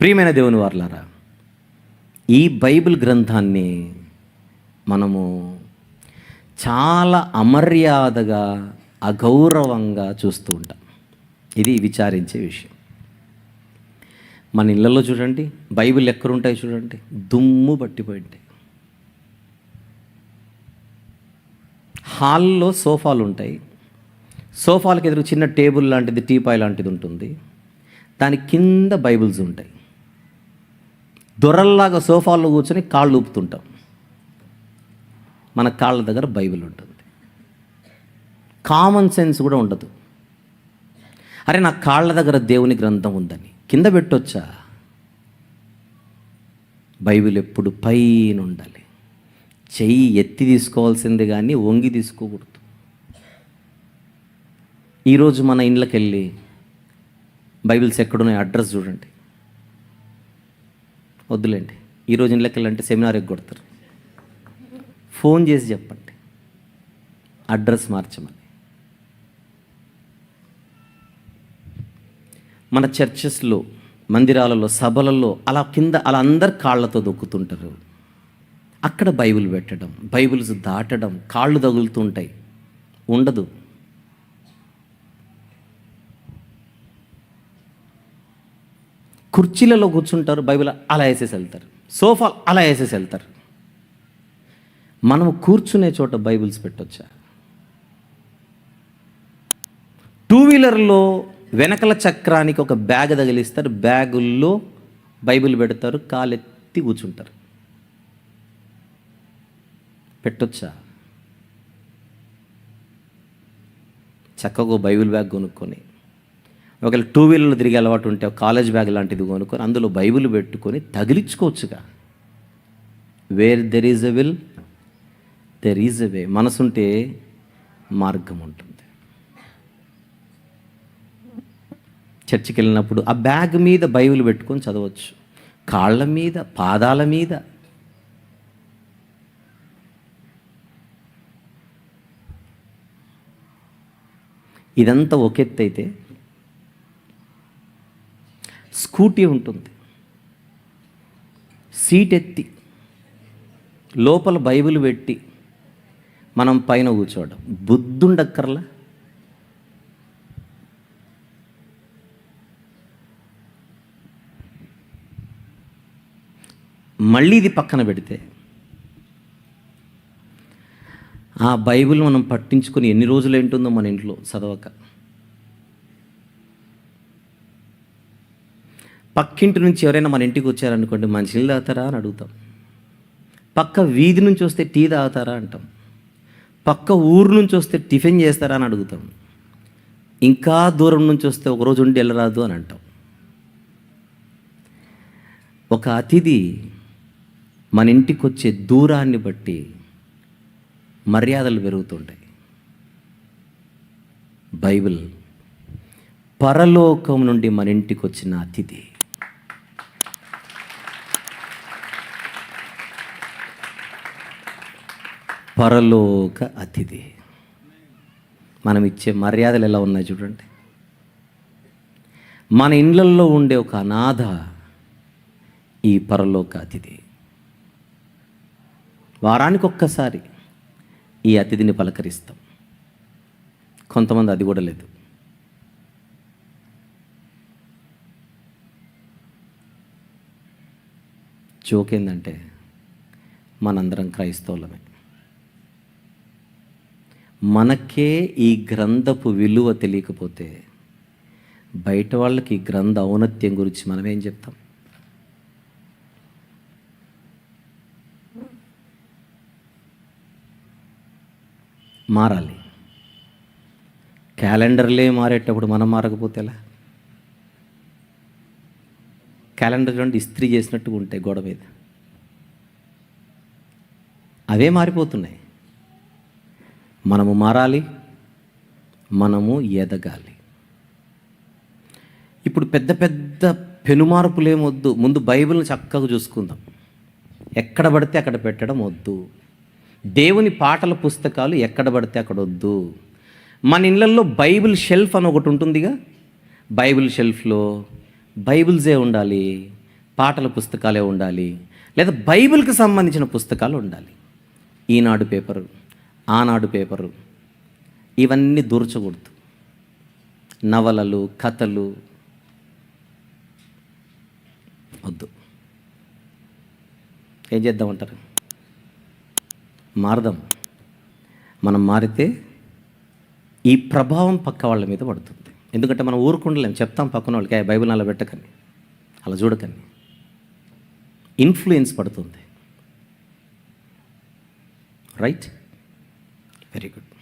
ప్రియమైన దేవుని వార్లారా ఈ బైబిల్ గ్రంథాన్ని మనము చాలా అమర్యాదగా అగౌరవంగా చూస్తూ ఉంటాం. ఇది విచారించే విషయం. మన ఇళ్ళల్లో చూడండి బైబిల్ ఎక్కడుంటాయి చూడండి దుమ్ము పట్టిపోయి ఉంటాయి హాల్లో సోఫాలు ఉంటాయి. సోఫాలకు ఎదురు చిన్న టేబుల్ లాంటిది టీపాయ్ లాంటిది ఉంటుంది. దాని కింద బైబిల్స్ ఉంటాయి. దొరల్లాగా సోఫాల్లో కూర్చొని కాళ్ళు ఊపుతుంటాం. మన కాళ్ళ దగ్గర బైబిల్ ఉంటుంది. కామన్ సెన్స్ కూడా ఉండదు. అరే నా కాళ్ళ దగ్గర దేవుని గ్రంథం ఉందని కింద పెట్టొచ్చా? బైబిల్ ఎప్పుడు పైన ఉండాలి. చెయ్యి ఎత్తి తీసుకోవాల్సింది కానీ వంగి తీసుకోకూడదు. ఈరోజు మన ఇండ్లకి వెళ్ళి బైబిల్స్ ఎక్కడున్నాయి అడ్రస్ చూడండి. వద్దులేండి. ఈ రోజున లెక్కలంటే సెమినార్ ఎగ్గొడతారు ఫోన్ చేసి చెప్పండి. అడ్రస్ మార్చమని. మన చర్చెస్లో మందిరాలలో సభలలో అలా కింద అలా అందరు కాళ్ళతో దొక్కుతుంటారు. అక్కడ బైబిల్ పెట్టడం బైబిల్స్ దాటడం కాళ్ళు తగులుతుంటాయి ఉండదు. కుర్చీలలో కూర్చుంటారు బైబిల్ అలా వేసేసి వెళ్తారు. సోఫా అలా వేసేసి వెళ్తారు. మనం కూర్చునే చోట బైబిల్స్ పెట్టొచ్చా? టూ వీలర్లో వెనకల చక్రానికి ఒక బ్యాగ్ తగిలిస్తారు. బ్యాగుల్లో బైబిల్ పెడతారు కాలెత్తి కూర్చుంటారు. పెట్టొచ్చా? చక్కగా బైబిల్ బ్యాగ్ కొనుక్కొని ఒకవేళ టూ వీలర్లో తిరిగే అలవాటు ఉంటే ఒక కాలేజ్ బ్యాగ్ లాంటిది కొనుక్కొని అందులో బైబిల్ పెట్టుకొని తగిలించుకోవచ్చుగా. Where there is a will there is a way మనసుంటే మార్గం ఉంటుంది. చర్చికి వెళ్ళినప్పుడు ఆ బ్యాగ్ మీద బైబిల్ పెట్టుకొని చదవచ్చు. కాళ్ళ మీద పాదాల మీద. ఇదంతా ఒక ఎత్తు అయితే స్కూటీ ఉంటుంది. సీట్ ఎత్తి లోపల బైబిల్ పెట్టి మనం పైన కూర్చోవడం. బుద్ధుండక్కర్లా? మళ్ళీ ఇది పక్కన పెడితే ఆ బైబిల్ మనం పట్టించుకొని ఎన్ని రోజులు ఏంటుందో మన ఇంట్లో చదవక. పక్కింటి నుంచి ఎవరైనా మన ఇంటికి వచ్చారనుకోండి మంచినీళ్ళు తాగుతారా? అని అడుగుతాం. పక్క వీధి నుంచి వస్తే టీ తాగుతారా అంటాం. పక్క ఊరు నుంచి వస్తే టిఫిన్ చేస్తారా అని అడుగుతాం. ఇంకా దూరం నుంచి వస్తే ఒకరోజు ఉండి వెళ్ళరాదు అని అంటాం. ఒక అతిథి మన ఇంటికి వచ్చే దూరాన్ని బట్టి మర్యాదలు పెరుగుతుంటాయి. బైబిల్ పరలోకం నుండి మన ఇంటికి వచ్చిన అతిథి పరలోక అతిథి. మనం ఇచ్చే మర్యాదలు ఎలా ఉన్నాయి చూడండి. మన ఇండ్లల్లో ఉండే ఒక అనాథ ఈ పరలోక అతిథి. వారానికి ఒక్కసారి ఈ అతిథిని పలకరిస్తాం. కొంతమంది అది కూడా లేదు. జోక్ ఏంటంటే మనందరం క్రైస్తవులమే. మనకే ఈ గ్రంథపు విలువ తెలియకపోతే బయట వాళ్ళకి ఈ గ్రంథ ఔన్నత్యం గురించి మనం ఏం చెప్తాం? మారాలి. క్యాలెండర్లే మారేటప్పుడు మనం మారకపోతే ఎలా? క్యాలెండర్ చూడండి ఇస్త్రీ చేసినట్టుగా ఉంటాయి గోడ మీద. అవే మారిపోతున్నాయి. మనము మారాలి మనము ఎదగాలి. ఇప్పుడు పెద్ద పెద్ద పెనుమార్పులు ఏమొద్దు ముందు బైబిల్ని చక్కగా చూసుకుందాం. ఎక్కడ పడితే అక్కడ పెట్టడం వద్దు. దేవుని పాటల పుస్తకాలు ఎక్కడ పడితే అక్కడ వద్దు. మన ఇళ్ళల్లో బైబిల్ షెల్ఫ్ అని ఒకటి ఉంటుందిగా. బైబిల్ షెల్ఫ్లో బైబిల్సే ఉండాలి పాటల పుస్తకాలే ఉండాలి లేదా బైబిల్కి సంబంధించిన పుస్తకాలు ఉండాలి. ఈనాడు పేపరు ఆనాడు పేపరు ఇవన్నీ దూర్చకూడదు. నవలలు కథలు వద్దు. ఏం చేద్దామంటారు మారదాం. మనం మారితే ఈ ప్రభావం పక్క వాళ్ళ మీద పడుతుంది. ఎందుకంటే మనం ఊరుకుండలేం. చెప్తాం పక్కన వాళ్ళకి బైబిల్ అలా పెట్టకండి. అలా చూడకండి. ఇన్ఫ్లుయెన్స్ పడుతుంది. రైట్? very good.